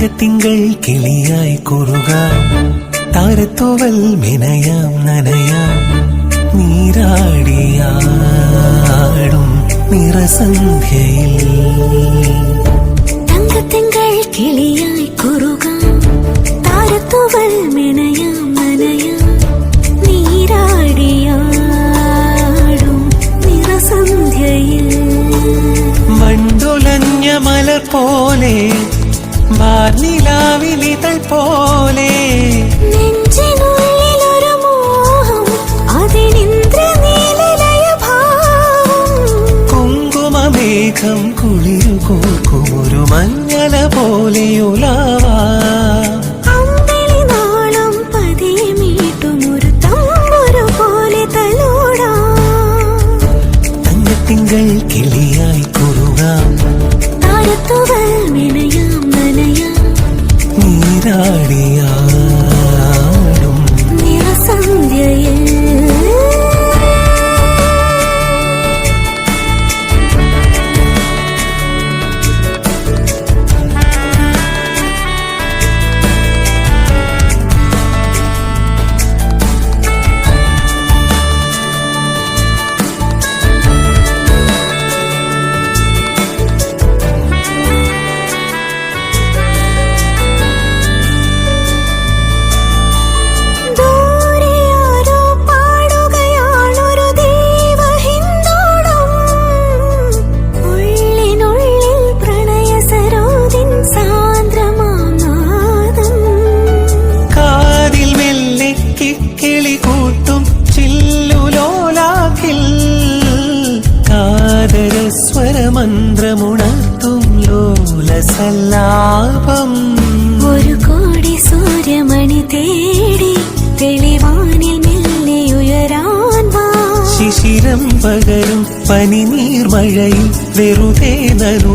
തങ്കത്തിങ്കൾ കിളിയായി കുറുകാം. താരത്തോവൽ മിനയാം നനയാം. നീരാടിയാടും നിറസന്ധ്യയിൽ. തങ്കത്തിങ്കൾ കിളിയായി കുറുകാം. താരത്തുവൽ മെനയാം നനയാം. നീരാടിയാടും നിറസന്ധ്യയിൽ. മണ്ടുലഞ്ഞ മലർ പോലെ വാർനിലാവിലിതൾ പോലെ. കുങ്കുമമേഘം കുളിരു കോർക്കുമൊരു മഞ്ഞല പോലെയുലാവാ തങ്കത്തിങ്കൾ കിളിയായി കുറുകാം. താരത്തുവൽ നീരാടിയാടും കാതരസ്വരമന്ത്രമുണർത്തും ലോലസല്ലാപം. ഒരു കോടി സൂര്യമണി തേടി തെളിവാനിൽ മെല്ലെ ഉയരാൻ ശിശിരം പകരും പനിനീർമഴയിൽ വെറുതെ നനു